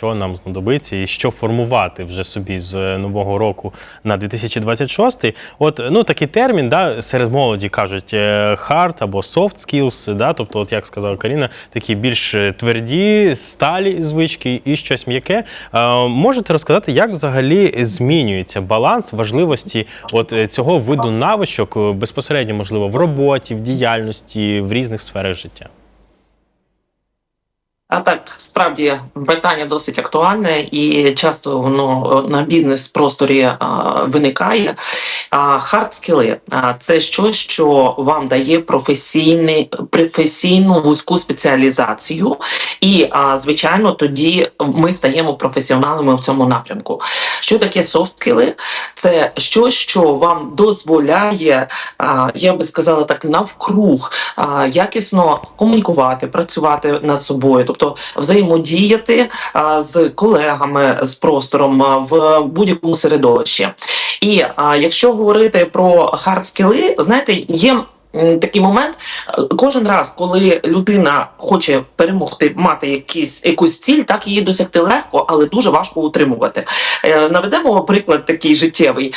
що нам знадобиться і що формувати вже собі з нового року на 2026. От ну такий термін, да, серед молоді кажуть е, hard або soft skills, да, тобто, от як сказала Каріна, такі більш е, тверді, сталі звички і щось м'яке. Е, Можете розказати, як взагалі змінюється баланс важливості от е, цього виду навичок е, безпосередньо, можливо, в роботі, в діяльності, в різних сферах життя? А так, справді питання досить актуальне і часто воно на бізнес-просторі а, виникає. А, хард-скіли – це щось, що вам дає професійний, професійну вузьку спеціалізацію, і, а, звичайно, тоді ми стаємо професіоналами в цьому напрямку. Що таке софт-скіли? Це щось, що вам дозволяє, я би сказала так, навкруг якісно комунікувати, працювати над собою, тобто взаємодіяти з колегами з простором в будь-якому середовищі. І якщо говорити про хард-скіли, знаєте, є. Такий момент кожен раз, коли людина хоче перемогти, мати якісь якусь ціль, так її досягти легко, але дуже важко утримувати. Е, Наведемо приклад такий життєвий.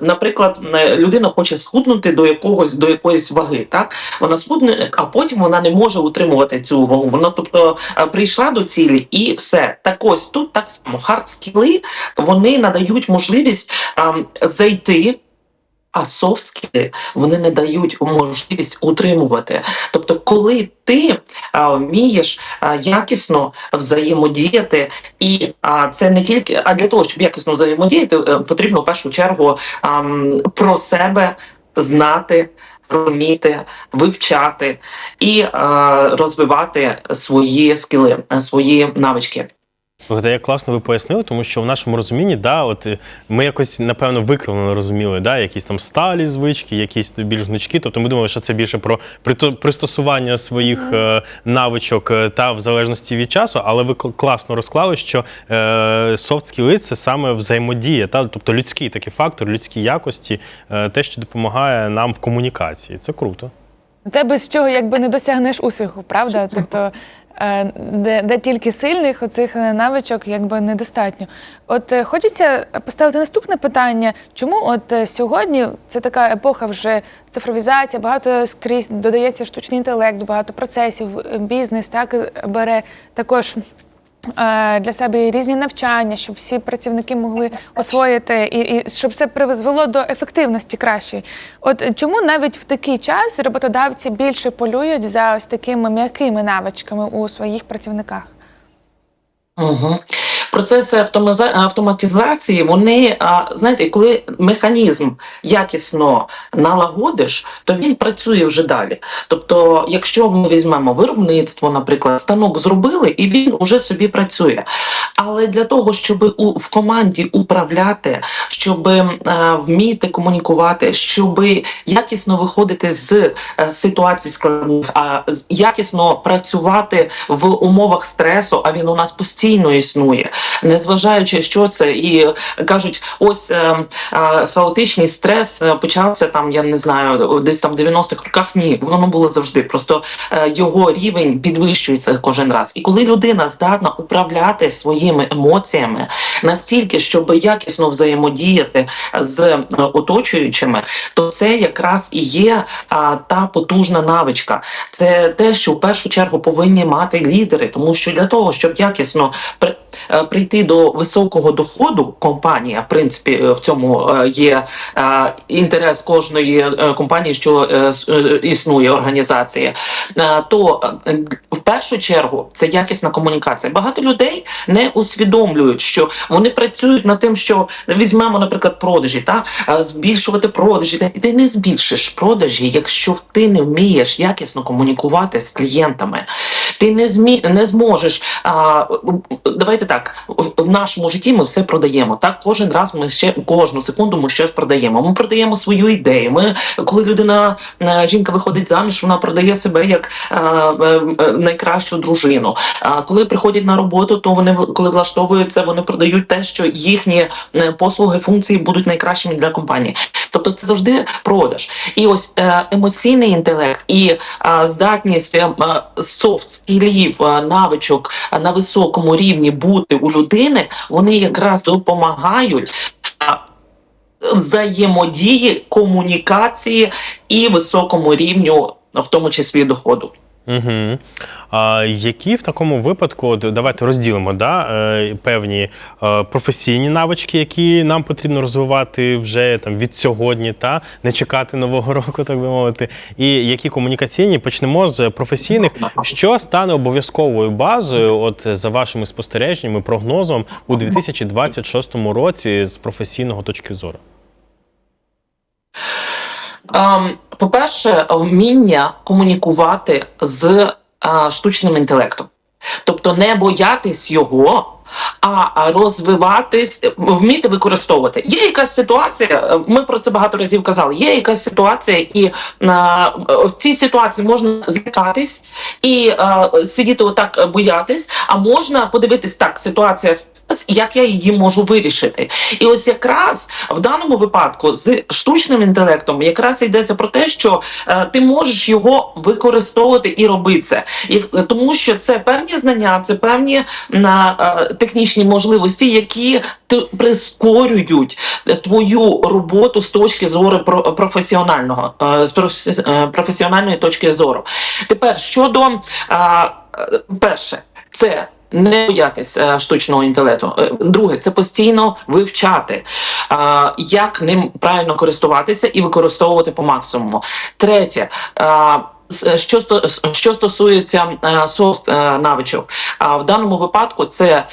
Наприклад, е, людина хоче схуднути до якогось до якоїсь ваги. Так вона схудне, а потім вона не може утримувати цю вагу. Вона, тобто, е, прийшла до цілі і все. Так ось тут так само хард-скіли вони надають можливість зайти. А софт-скіли вони не дають можливість утримувати. Тобто, коли ти а, вмієш а, якісно взаємодіяти, і а, це не тільки а для того, щоб якісно взаємодіяти, е, потрібно в першу чергу ам, про себе знати. Розуміти, вивчати і е, розвивати свої скіли, свої навички. Слухайте, як класно ви пояснили, тому що в нашому розумінні, да, от е, ми якось напевно викривлено розуміли, да, якісь там сталі звички, якісь більш гнучкі. Тобто ми думали, що це більше про пристосування своїх е, навичок е, та в залежності від часу, але ви класно розклали, що е, soft skills – це саме взаємодія, та тобто людський такий фактор, людські якості, е, те, що допомагає нам в комунікації. Це круто. Те, без чого якби не досягнеш успіху, правда? Тобто, е, де, де тільки сильних оцих е, навичок якби недостатньо. От е, хочеться поставити наступне питання: чому от е, сьогодні це така епоха вже цифровізація, багато скрізь додається штучний інтелект, багато процесів, е, бізнес так е, бере також. Е, Для себе різні навчання, щоб всі працівники могли освоїти і, і щоб це призвело до ефективності кращої. От чому навіть в такий час роботодавці більше полюють за ось такими м'якими навичками у своїх працівниках? Угу. Процеси автоматизації, вони, знаєте, коли механізм якісно налагодиш, то він працює вже далі. Тобто, якщо ми візьмемо виробництво, наприклад, станок зробили, і він уже собі працює. Але для того, щоб у, в команді управляти, щоб е, вміти комунікувати, щоб якісно виходити з е, ситуацій складних, а з- якісно працювати в умовах стресу, а він у нас постійно існує, незважаючи, що це, і кажуть, ось е, е, хаотичний стрес е, почався там, я не знаю, десь там в 90-х роках. Ні, воно було завжди. Просто е, його рівень підвищується кожен раз. І коли людина здатна управляти своїми емоціями настільки, щоб якісно взаємодіяти з е, оточуючими, то це якраз і є а, та потужна навичка. Це те, що в першу чергу повинні мати лідери, тому що для того, щоб якісно е, прийти до високого доходу, компанія, в принципі, е, в цьому е, є е, інтерес кожної е, компанії, що е, е, існує організація, е, то е, в першу чергу це якісна комунікація. Багато людей не усвідомлюють, що вони працюють над тим, що візьмемо, наприклад, продажі, та е, збільшувати продажі. Та і ти не збільшиш продажі, якщо ти не вмієш якісно комунікувати з клієнтами. Ти не змі не зможеш. А, давайте так, в, нашому житті ми все продаємо. Так, кожен раз ми ще кожну секунду ми щось продаємо. Ми продаємо свою ідею. Ми, коли людина, е, жінка виходить заміж, вона продає себе як е, е, е, найкращу дружину. А коли приходять на роботу, то вони коли влаштовуються, вони продають те, що їхні послуги, функції будуть найкращими для компанії. Тобто це завжди продаж. І ось е, емоційний інтелект і е, здатність е, софт скілів, навичок на високому рівні бути у людини, вони якраз допомагають. Взаємодії, комунікації і високому рівню, в тому числі доходу. Угу. А які в такому випадку, от давайте розділимо да, е, певні е, професійні навички, які нам потрібно розвивати вже там від сьогодні, та не чекати нового року, так би мовити. І які комунікаційні почнемо з професійних, що стане обов'язковою базою, от за вашими спостереженнями, прогнозом у 2026 році з професійного точки зору? Ем, По-перше, вміння комунікувати з е, штучним інтелектом. Тобто не боятись його, а розвиватись, вміти використовувати. Є якась ситуація, е, ми про це багато разів казали. Є якась ситуація, і е, в цій ситуації можна злякатись і е, сидіти отак боятись, а можна подивитись так, ситуація як я її можу вирішити. І ось якраз в даному випадку з штучним інтелектом якраз йдеться про те, що е, ти можеш його використовувати і робити це, І- тому що це певні знання, це певні на е, технічні можливості, які прискорюють твою роботу з точки зору професіонального е, з е, професіональної точки зору. Тепер щодо е, перше, це не боятися штучного інтелекту. Друге, це постійно вивчати, як ним правильно користуватися і використовувати по максимуму. Третє. Е, Що, що стосується е, софт е, навичок, в даному випадку це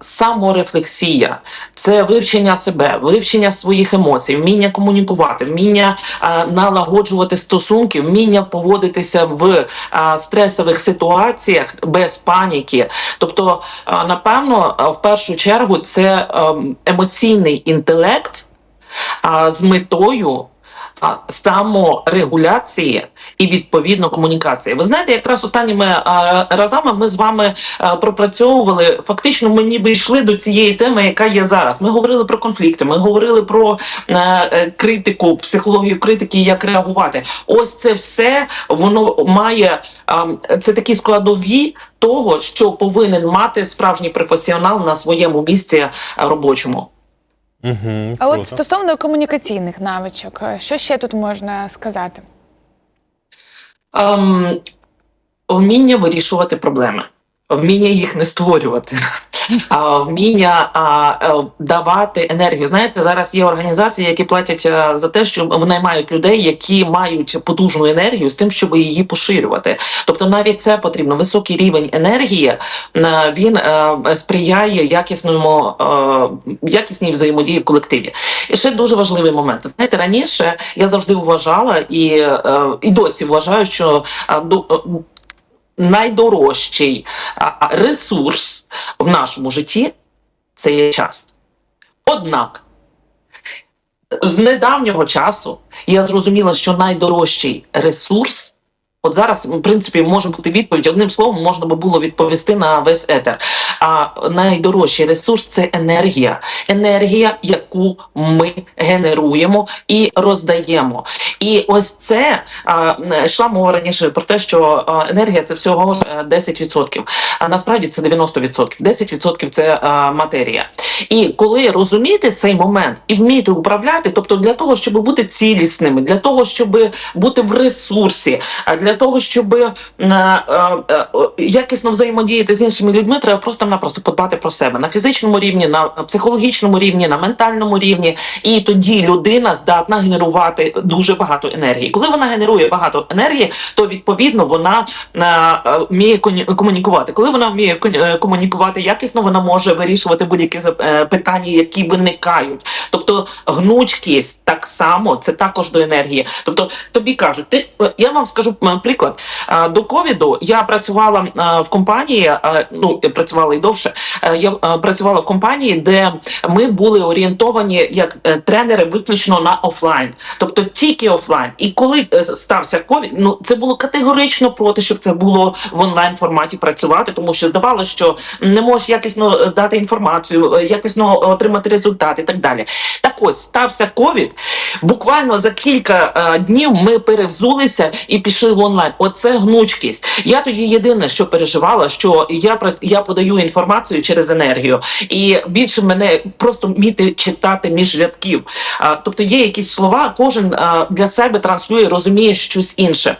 саморефлексія, це вивчення себе, вивчення своїх емоцій, вміння комунікувати, вміння налагоджувати стосунки, вміння поводитися в стресових ситуаціях без паніки. Тобто, напевно, в першу чергу це ем, емоційний інтелект з метою. Саморегуляції і відповідно комунікації. Ви знаєте, якраз останніми разами ми з вами пропрацьовували. Фактично, ми ніби йшли до цієї теми, яка є зараз. Ми говорили про конфлікти, ми говорили про е, е, критику, психологію критики, як реагувати. Ось це все воно має це такі складові того, що повинен мати справжній професіонал на своєму місці робочому. Угу, А от стосовно комунікаційних навичок, е, що ще тут можна сказати? Ем, вміння вирішувати проблеми, вміння їх не створювати, а вміння а, е, давати енергію. Знаєте, зараз є організації, які платять е, за те, що винаймають людей, які мають потужну енергію з тим, щоб її поширювати. Тобто, навіть це потрібно. Високий рівень енергії е, він сприяє якісному якісній взаємодії в колективі. І ще дуже важливий момент. Знаєте, раніше я завжди вважала і, і досі вважаю, що до- найдорожчий ресурс в нашому житті це є час. Однак, з недавнього часу я зрозуміла, що найдорожчий ресурс. От зараз, в принципі, може бути відповідь. Одним словом, можна би було відповісти на весь етер. А найдорожчий ресурс це енергія. Енергія, яку ми генеруємо і роздаємо. І ось це йшла мова раніше про те, що енергія це всього ж е, 10%. А насправді це 90%. 10% це матерія. І коли розумієте цей момент і вмієте управляти, тобто для того, щоб бути цілісними, для того, щоб бути в ресурсі, для того, щоб е, е, е, якісно взаємодіяти з іншими людьми, треба просто-напросто подбати про себе на фізичному рівні, на психологічному рівні, на ментальному рівні. І тоді людина здатна генерувати дуже багато енергії. Коли вона генерує багато енергії, то відповідно вона вміє комунікувати. Коли вона вміє комунікувати якісно, вона може вирішувати будь-які питання, які виникають. Тобто гнучкість так само це також до енергії. Тобто тобі кажуть, ти я вам скажу приклад. Е, До ковіду я працювала е, в компанії, е, ну працювала і довше. Я працювала в компанії, де ми були орієнтовані як тренери виключно на офлайн, тобто тільки офлайн. І коли стався ковід, ну це було категорично проти, щоб це було в онлайн форматі працювати, тому що здавалося, що не можеш якісно дати інформацію, якісно отримати результат і так далі. Так ось стався ковід. Буквально за кілька днів ми перевзулися і пішли в онлайн. Оце гнучкість. Я тоді єдине, що переживала, що я я подаю інформацію через енергію, і більше мене просто вміти читати між рядків. А, тобто є якісь слова, кожен а, для себе транслює, розуміє щось інше.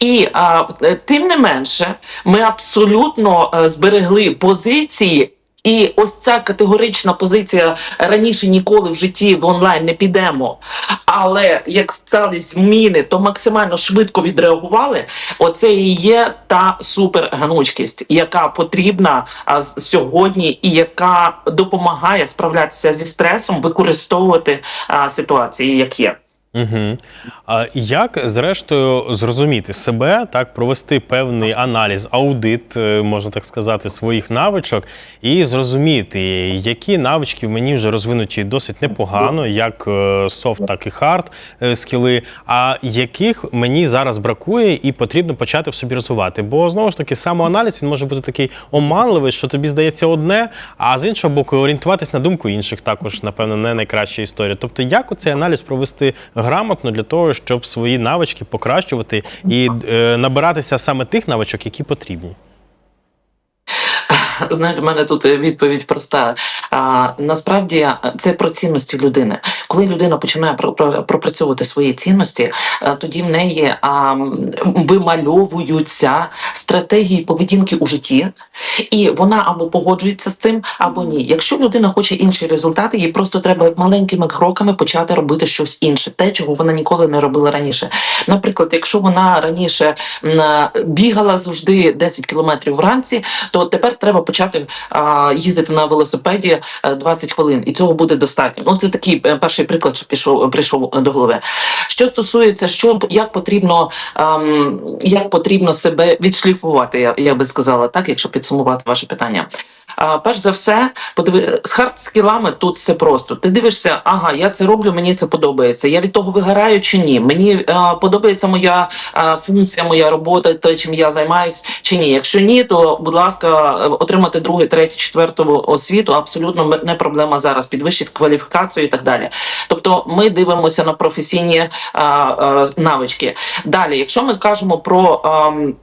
І а, е, тим не менше, ми абсолютно е, зберегли позиції. І ось ця категорична позиція раніше ніколи в житті в онлайн не підемо. Але як стали зміни, то максимально швидко відреагували. Оце і є та супергнучкість, яка потрібна сьогодні, і яка допомагає справлятися зі стресом, використовувати ситуації, як є. Угу. А як, зрештою, зрозуміти себе, так, провести певний аналіз, аудит, е, можна так сказати, своїх навичок, і зрозуміти, які навички в мені вже розвинуті досить непогано, як е, софт, так і хард е, скіли, а яких мені зараз бракує і потрібно почати в собі розвивати. Бо знову ж таки, самоаналіз він може бути такий оманливий, що тобі здається одне, а з іншого боку, орієнтуватись на думку інших також, напевно, не найкраща історія. Тобто, як оцей аналіз провести грамотно для того, щоб свої навички покращувати і е, набиратися саме тих навичок, які потрібні. Знаєте, у мене тут е, відповідь проста. А, насправді це про цінності людини. Коли людина починає про- про- пропрацьовувати свої цінності, а, тоді в неї а, вимальовуються стратегії поведінки у житті, і вона або погоджується з цим, або ні. Якщо людина хоче інші результати, їй просто треба маленькими кроками почати робити щось інше, те, чого вона ніколи не робила раніше. Наприклад, якщо вона раніше бігала завжди 10 кілометрів вранці, то тепер треба почати а, їздити на велосипеді е, 20 хвилин, і цього буде достатньо. Ну це такий е, перший приклад, що пішов прийшов до голови. Що стосується, що як потрібно, ем, як потрібно себе відшліфувати, я, я би сказала, так, якщо підсумувати ваше питання. А, перш за все, подиви з хард-скілами тут все просто. Ти дивишся, ага, я це роблю, мені це подобається. Я від того вигораю чи ні? Мені е, подобається моя е, функція, моя робота, те, чим я займаюсь, чи ні. Якщо ні, то будь ласка, отримати другий, третій, четверту освіту абсолютно не проблема зараз. Підвищити кваліфікацію і так далі. Тобто, ми дивимося на професійні е, е, навички. Далі, якщо ми кажемо про. ем,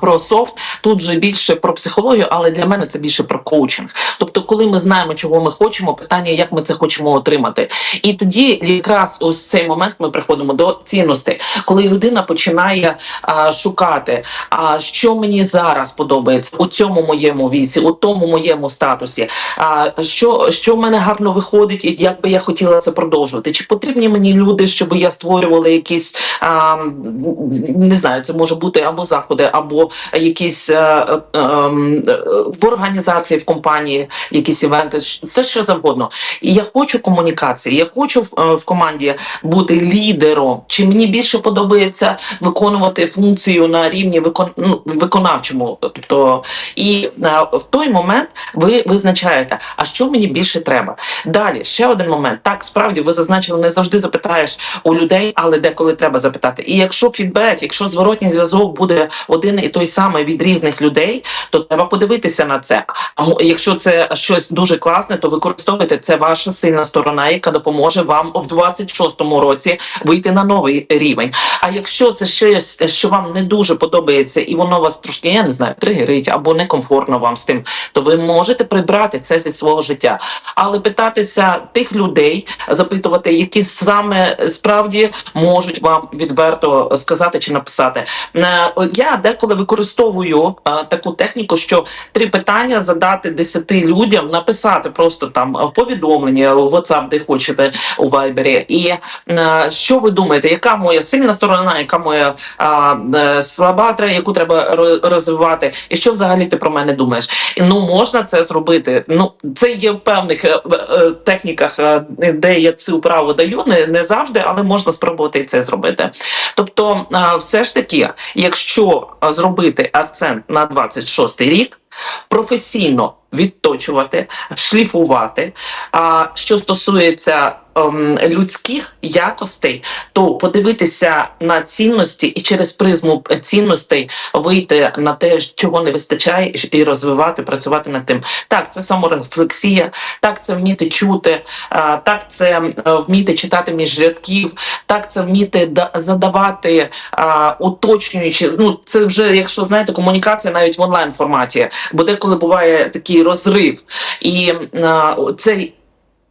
Про софт тут же більше про психологію, але для мене це більше про коучинг. Тобто, коли ми знаємо, чого ми хочемо, питання, як ми це хочемо отримати. І тоді якраз ось цей момент ми приходимо до цінностей, коли людина починає а, шукати, а що мені зараз подобається у цьому моєму віці, у тому моєму статусі, а, що, що в мене гарно виходить, і як би я хотіла це продовжувати. Чи потрібні мені люди, щоб я створювала якісь а, не знаю, це може бути або заходи, або якісь е, е, ем, в організації в компанії, якісь івенти, все що завгодно. І я хочу комунікації, я хочу в, е, в команді бути лідером. Чи мені більше подобається виконувати функцію на рівні викон, ну, виконавчому? Тобто, і е, в той момент ви визначаєте, а що мені більше треба. Далі ще один момент. Так, справді ви зазначили, не завжди запитаєш у людей, але деколи треба запитати. І якщо фідбек, якщо зворотній зв'язок буде один і той самий від різних людей, то треба подивитися на це. А якщо це щось дуже класне, то використовуйте це ваша сильна сторона, яка допоможе вам в 26-му році вийти на новий рівень. А якщо це щось, що вам не дуже подобається, і воно вас трошки, я не знаю, тригерить або некомфортно вам з тим, то ви можете прибрати це зі свого життя. Але питатися тих людей, запитувати, які саме справді можуть вам відверто сказати чи написати. Е, Я деколи використовую е, таку техніку, що три питання задати десяти людям, написати просто там в повідомлення, у WhatsApp, де хочете у Viber. І е, що ви думаєте, яка моя сильна сторона, яка моя а, е, слаба, яку треба розвивати, і що взагалі ти про мене думаєш? І, Ну можна це зробити. Ну це є в певних е, е, техніках, де я цю право даю, не, не завжди, але можна спробувати і це зробити. Тобто, все ж таки, якщо зробити акцент на 26 рік, професійно відточувати, шліфувати. А що стосується ем, людських якостей, то подивитися на цінності і через призму цінностей вийти на те, чого не вистачає, і розвивати, працювати над тим. Так, це саморефлексія, так це вміти чути, так це е, вміти читати між рядків, так це вміти задавати уточнюючи. Ну це вже, якщо знаєте, комунікація навіть в онлайн форматі, бо деколи буває такий розрив, і а, цей.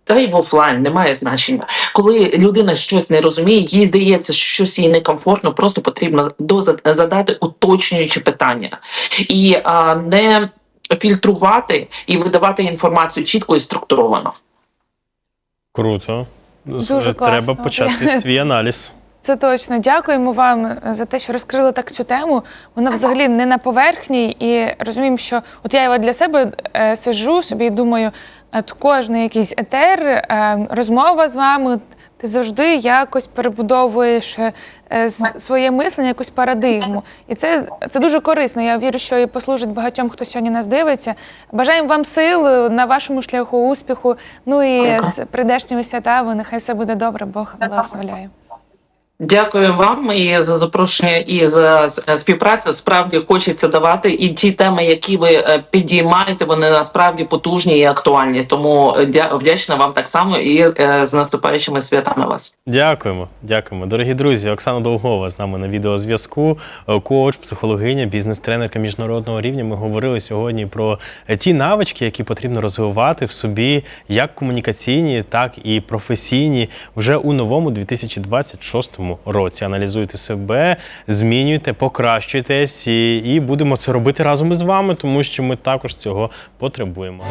Та й в офлайн немає значення. Коли людина щось не розуміє, їй здається, що щось їй некомфортно, просто потрібно доза- задати уточнюючі питання і а, не фільтрувати і видавати інформацію чітко і структуровано. Круто. Дуже Треба класно. почати свій аналіз. Це точно. Дякуємо вам за те, що розкрили так цю тему. Вона взагалі не на поверхні, і розуміємо, що от я для себе е, сиджу собі і думаю, от кожний якийсь етер, е, розмова з вами. Ти завжди якось перебудовуєш е, своє мислення, якусь парадигму. І це, це дуже корисно. Я вірю, що і послужить багатьом, хто сьогодні нас дивиться. Бажаємо вам сил е, на вашому шляху успіху. Ну і з прийдешніми святами. Нехай все буде добре. Бог благословляє. Дякую вам і за запрошення, і за співпрацю. Справді хочеться давати. І ті теми, які ви е, підіймаєте, вони насправді потужні і актуальні. Тому е, вдячна вам так само і е, з наступаючими святами вас. Дякуємо, дякуємо. Дорогі друзі, Оксана Довгова з нами на відеозв'язку, е, коуч, психологиня, бізнес-тренерка міжнародного рівня. Ми говорили сьогодні про е, ті навички, які потрібно розвивати в собі, як комунікаційні, так і професійні, вже у новому 2026 році. Аналізуйте себе, змінюйте, покращуйтесь, і, і будемо це робити разом із вами, тому що ми також цього потребуємо.